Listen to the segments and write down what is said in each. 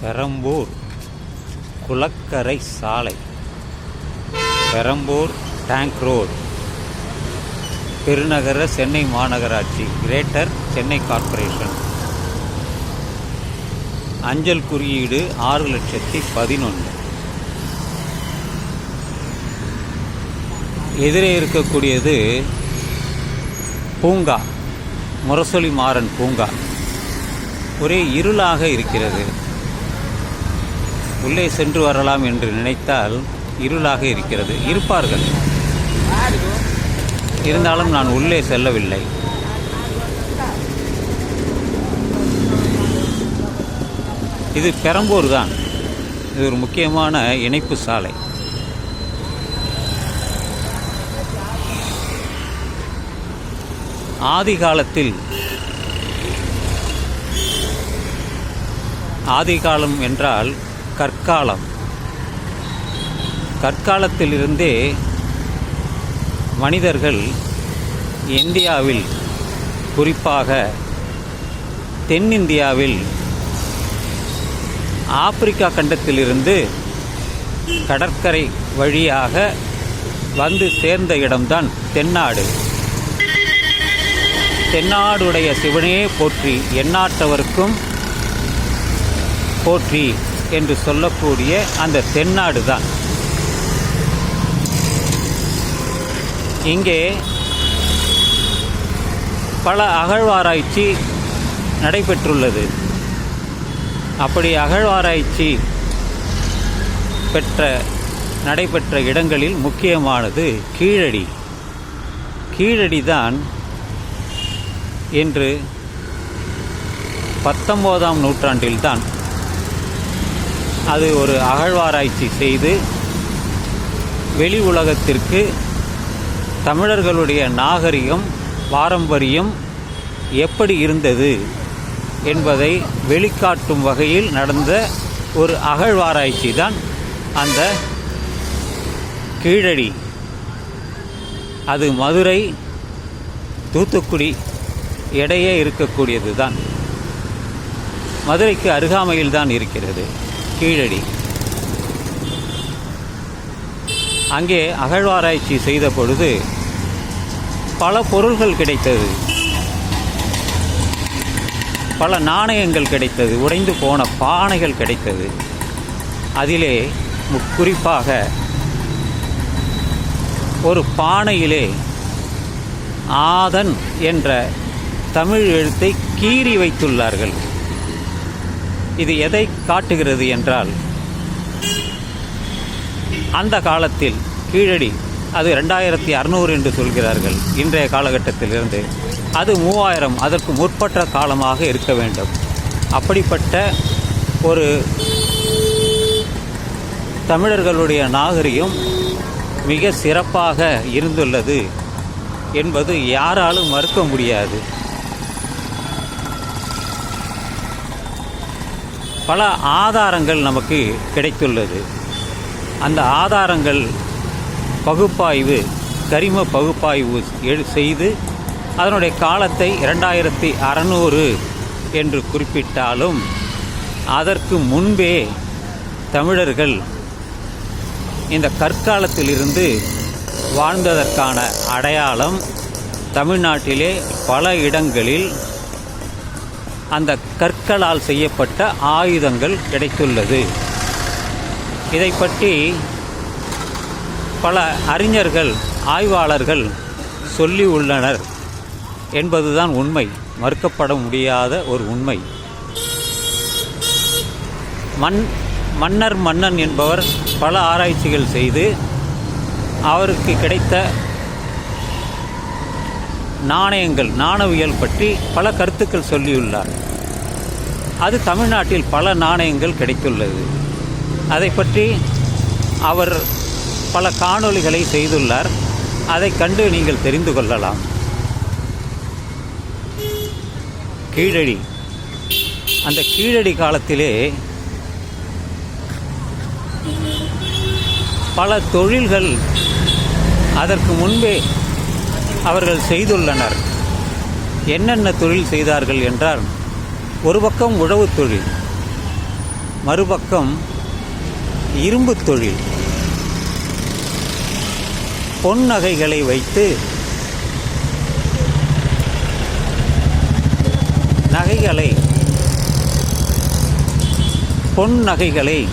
பெரம்பூர் குளக்கரை சாலை. Perambur tank road. பெருநகர சென்னை மாநகராட்சி கிரேட்டர் சென்னை கார்ப்பரேஷன். அஞ்சல் குறியீடு ஆறு லட்சத்தி பதினொன்று எதிரே இருக்கக்கூடியது பூங்கா முரசொலி மாறன் பூங்கா. ஒரே இருளாக இருக்கிறது. உள்ளே சென்று வரலாம் என்று நினைத்தால் இருளாக இருக்கிறது. இருப்பார்கள். இருந்தாலும் நான் உள்ளே செல்லவில்லை. இது பெரம்பூர் தான். இது ஒரு முக்கியமான இணைப்பு சாலை. ஆதி காலத்தில் ஆதி காலம் என்றால் கற்காலம். கற்காலத்திலிருந்தே மனிதர்கள் இந்தியாவில் குறிப்பாக தென்னிந்தியாவில் ஆப்பிரிக்கா கண்டத்திலிருந்து கடற்கரை வழியாக வந்து சேர்ந்த இடம்தான் தென்னாடு. தென்னாடுடைய சிவனே போற்றி எந்நாட்டவருக்கும் போற்றி. என்று சொல்லக்கூடிய அந்த தென்னாடு தான். இங்கே பல அகழ்வாராய்ச்சி நடைபெற்றுள்ளது. அப்படி அகழ்வாராய்ச்சி பெற்ற நடைபெற்ற இடங்களில் முக்கியமானது கீழடி. கீழடி தான் என்று பத்தொம்போதாம் நூற்றாண்டில்தான் அது ஒரு அகழ்வாராய்ச்சி செய்து வெளி உலகத்திற்கு தமிழர்களுடைய நாகரிகம் பாரம்பரியம் எப்படி இருந்தது என்பதை வெளிக்காட்டும் வகையில் நடந்த ஒரு அகழ்வாராய்ச்சி தான் அந்த கீழடி. அது மதுரை தூத்துக்குடி இடையே இருக்கக்கூடியது தான் மதுரைக்கு அருகாமையில் தான் இருக்கிறது. கீழடி. அங்கே அகழ்வாராய்ச்சி செய்த பொழுது பல பொருள்கள் கிடைத்தது. பல நாணயங்கள் கிடைத்தது. உடைந்து போன பானைகள் கிடைத்தது. அதிலே குறிப்பாக ஒரு பானையிலே ஆதன் என்ற தமிழ் எழுத்தை கீறி வைத்துள்ளார்கள். இது எதை காட்டுகிறது என்றால் அந்த காலத்தில் கீழடி அது ரெண்டாயிரத்தி அறநூறு என்று சொல்கிறார்கள் இன்றைய காலகட்டத்திலிருந்து அது மூவாயிரம் அதற்கு முற்பட்ட காலமாக இருக்க வேண்டும். அப்படிப்பட்ட ஒரு தமிழர்களுடைய நாகரிகம் மிக சிறப்பாக இருந்துள்ளது என்பது யாராலும் மறுக்க முடியாது. பல ஆதாரங்கள் நமக்கு கிடைத்துள்ளது. அந்த ஆதாரங்கள் பகுப்பாய்வு கரிம பகுப்பாய்வு செய்து அதனுடைய காலத்தை இரண்டாயிரத்தி அறநூறு என்று குறிப்பிட்டாலும் அதற்கு முன்பே தமிழர்கள் இந்த கற்காலத்திலிருந்து வாழ்ந்ததற்கான அடையாளம் தமிழ்நாட்டிலே பல இடங்களில் அந்த கற்களால் செய்யப்பட்ட ஆயுதங்கள் கிடைத்துள்ளது. இதை பற்றி பல அறிஞர்கள் ஆய்வாளர்கள் சொல்லி உள்ளனர் என்பதுதான் உண்மை. மறுக்கப்பட முடியாத ஒரு உண்மை. மண் மன்னர் மன்னன் என்பவர் பல ஆராய்ச்சிகள் செய்து அவருக்கு கிடைத்த நாணயங்கள் நாணவியல் பற்றி பல கருத்துக்கள் சொல்லியுள்ளார். அது தமிழ்நாட்டில் பல நாணயங்கள் கிடைத்துள்ளது. அதை பற்றி அவர் பல காணொளிகளை செய்துள்ளார். அதை கண்டு நீங்கள் தெரிந்து கொள்ளலாம். கீழடி. அந்த கீழடி காலத்திலே பல தொழில்கள் அதற்கு முன்பே அவர்கள் செய்துள்ளனர். என்னென்ன தொழில் செய்தார்கள் என்றால் ஒரு பக்கம் உழவுத் தொழில் மறுபக்கம் இரும்பு தொழில். பொன் நகைகளை வைத்து நகைகளை பொன் நகைகளை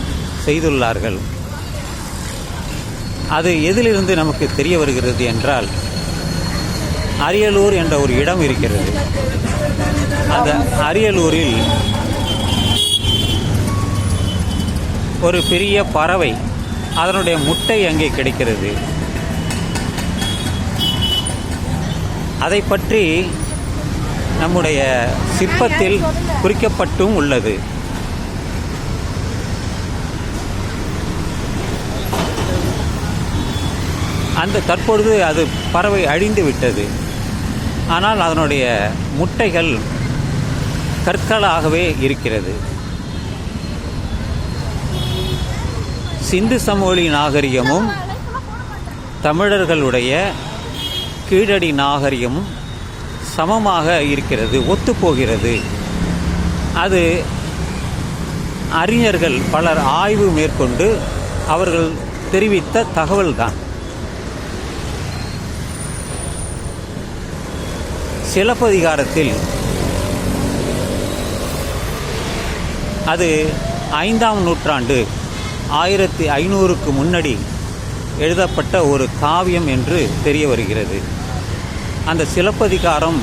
செய்துள்ளார்கள். அது எதிலிருந்து நமக்கு தெரிய வருகிறது என்றால் அரியலூர் என்ற ஒரு இடம் இருக்கிறது. அந்த அரியலூரில் ஒரு பெரிய பறவை அதனுடைய முட்டை அங்கே கிடைக்கிறது. அதை பற்றி நம்முடைய சிற்பத்தில் குறிக்கப்பட்டும் உள்ளது. அந்த தற்பொழுது அது பறவை அழிந்து விட்டது. ஆனால் அதனுடைய முட்டைகள் கற்களாகவே இருக்கிறது. சிந்து சமவெளி நாகரிகமும் தமிழர்களுடைய கீழடி நாகரிகமும் சமமாக இருக்கிறது ஒத்துப்போகிறது. அது அறிஞர்கள் பலர் ஆய்வு மேற்கொண்டு அவர்கள் தெரிவித்த தகவல்தான். சிலப்பதிகாரத்தில் அது ஐந்தாம் நூற்றாண்டு ஆயிரத்தி ஐநூறுக்கு முன்னாடி எழுதப்பட்ட ஒரு காவியம் என்று தெரிய வருகிறது. அந்த சிலப்பதிகாரம்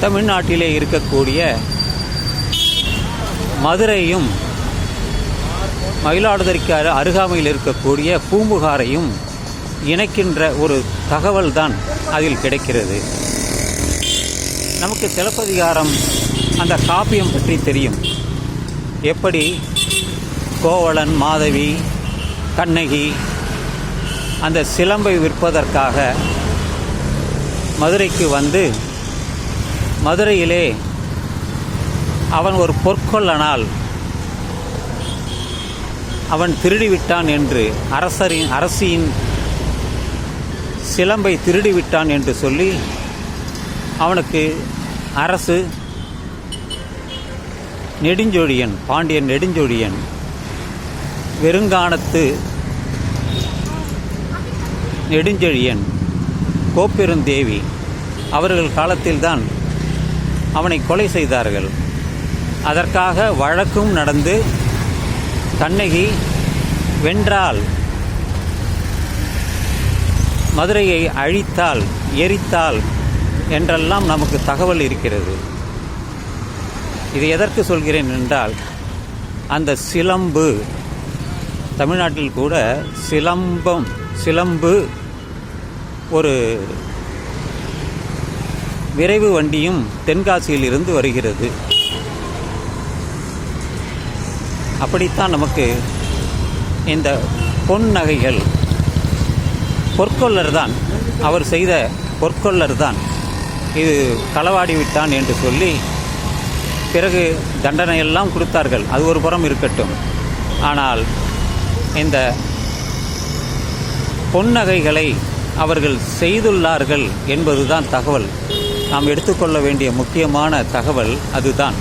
தமிழ்நாட்டிலே இருக்கக்கூடிய மதுரையும் மயிலாடுதுறைக்கு அரு- அருகாமையில் இருக்கக்கூடிய பூம்புகாரையும் இணைக்கின்ற ஒரு தகவல் தான் அதில் கிடைக்கிறது. நமக்கு சிலப்பதிகாரம் அந்த காப்பியம் பற்றி தெரியும். எப்படி கோவலன் மாதவி கண்ணகி அந்த சிலம்பை விற்பதற்காக மதுரைக்கு வந்து மதுரையிலே அவன் ஒரு பொற்கொள்ளனால் அவன் திருடிவிட்டான் என்று அரசரின் அரசியின் சிலம்பை திருடிவிட்டான் என்று சொல்லி அவனுக்கு அரசு நெடுஞ்சொழியன் பாண்டியன் நெடுஞ்சொழியன் வெறுங்கானத்து நெடுஞ்செழியன் கோப்பெருந்தேவி அவர்கள் காலத்தில்தான் அவனை கொலை செய்தார்கள். அதற்காக வழக்கும் நடந்து கண்ணகி வென்றால் மதுரையை அழித்தால் எரித்தால் என்றெல்லாம் நமக்கு தகவல் இருக்கிறது. இது எதற்கு சொல்கிறேன் என்றால் அந்த சிலம்பு தமிழ்நாட்டில் கூட சிலம்பம் சிலம்பு ஒரு விரைவு வண்டியும் தென்காசியில் இருந்து வருகிறது. அப்படித்தான் நமக்கு இந்த பொன் நகைகள் பொற்கொள்ளர் தான் அவர் செய்த பொற்கொள்ளர் தான் இது களவாடி விட்டான் என்று சொல்லி பிறகு தண்டனையெல்லாம் கொடுத்தார்கள். அது ஒரு புறம் இருக்கட்டும். ஆனால் இந்த பொன்னகைகளை அவர்கள் செய்துள்ளார்கள் என்பதுதான் தகவல். நாம் எடுத்துக்கொள்ள வேண்டிய முக்கியமான தகவல் அதுதான்.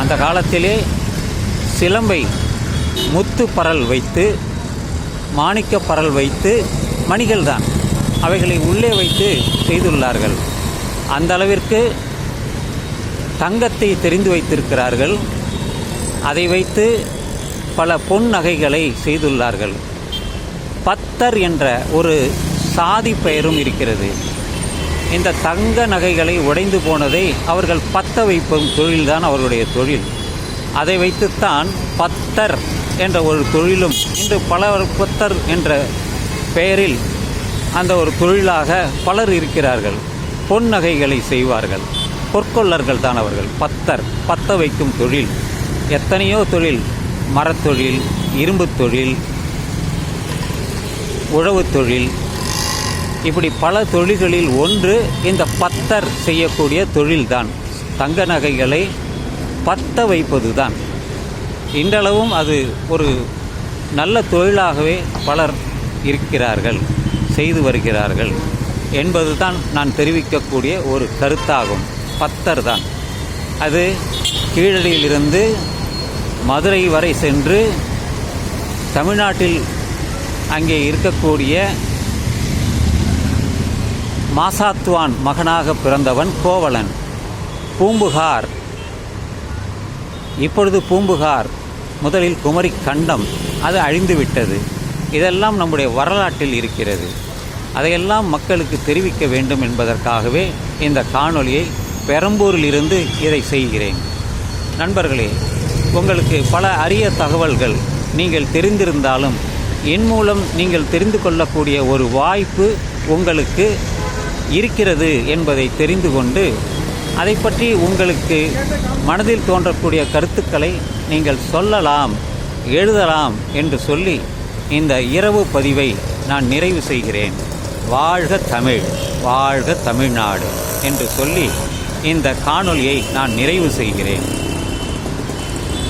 அந்த காலத்திலே சிலம்பை முத்து பரல் வைத்து மாணிக்க பரல் வைத்து மணிகள் தான் அவைகளை உள்ளே வைத்து செய்துள்ளார்கள். அந்த அளவிற்கு தங்கத்தை தெரிந்து வைத்திருக்கிறார்கள். அதை வைத்து பல பொன் நகைகளை செய்துள்ளார்கள். பத்தர் என்ற ஒரு சாதி பெயரும் இருக்கிறது. இந்த தங்க நகைகளை உடைந்து போனதை அவர்கள் பத்த வைப்பும் தொழில்தான் அவர்களுடைய தொழில். அதை வைத்துத்தான் பத்தர் என்ற ஒரு தொழிலும் இன்று பல பத்தர் என்ற பெயரில் அந்த ஒரு தொழிலாக பலர் இருக்கிறார்கள். பொன் நகைகளை செய்வார்கள். பொற்கொள்ளர்கள் தான் அவர்கள். பத்தர் பத்த வைக்கும் தொழில். எத்தனையோ தொழில். மரத்தொழில் இரும்புத் தொழில் உழவுத் தொழில். இப்படி பல தொழில்களில் ஒன்று இந்த பத்தர் செய்யக்கூடிய தொழில்தான். தங்க நகைகளை பத்த வைப்பது தான் இன்றளவும் அது ஒரு நல்ல தொழிலாகவே பலர் இருக்கிறார்கள் செய்து வருகிறார்கள் என்பதுதான் நான் தெரிவிக்கக்கூடிய ஒரு கருத்தாகும். பத்தர் தான். அது கீழடியிலிருந்து மதுரை வரை சென்று தமிழ்நாட்டில் அங்கே இருக்கக்கூடிய மாசாத்துவான் மகனாக பிறந்தவன் கோவலன். பூம்புகார். இப்பொழுது பூம்புகார் முதலில் குமரி கண்டம் அது அழிந்துவிட்டது. இதெல்லாம் நம்முடைய வரலாற்றில் இருக்கிறது. அதையெல்லாம் மக்களுக்கு தெரிவிக்க வேண்டும் என்பதற்காகவே இந்த காணொலியை பெரம்பூரில் இருந்து இதை செய்கிறேன். நண்பர்களே உங்களுக்கு பல அரிய தகவல்கள் நீங்கள் தெரிந்திருந்தாலும் என் மூலம் நீங்கள் தெரிந்து கொள்ளக்கூடிய ஒரு வாய்ப்பு உங்களுக்கு இருக்கிறது என்பதை தெரிந்து கொண்டு அதை பற்றி உங்களுக்கு மனதில் தோன்றக்கூடிய கருத்துக்களை நீங்கள் சொல்லலாம் எழுதலாம் என்று சொல்லி இந்த இரவு பதிவை நான் நிறைவு செய்கிறேன். வாழ்க தமிழ் வாழ்க தமிழ்நாடு என்று சொல்லி இந்த காணொலியை நான் நிறைவு செய்கிறேன்.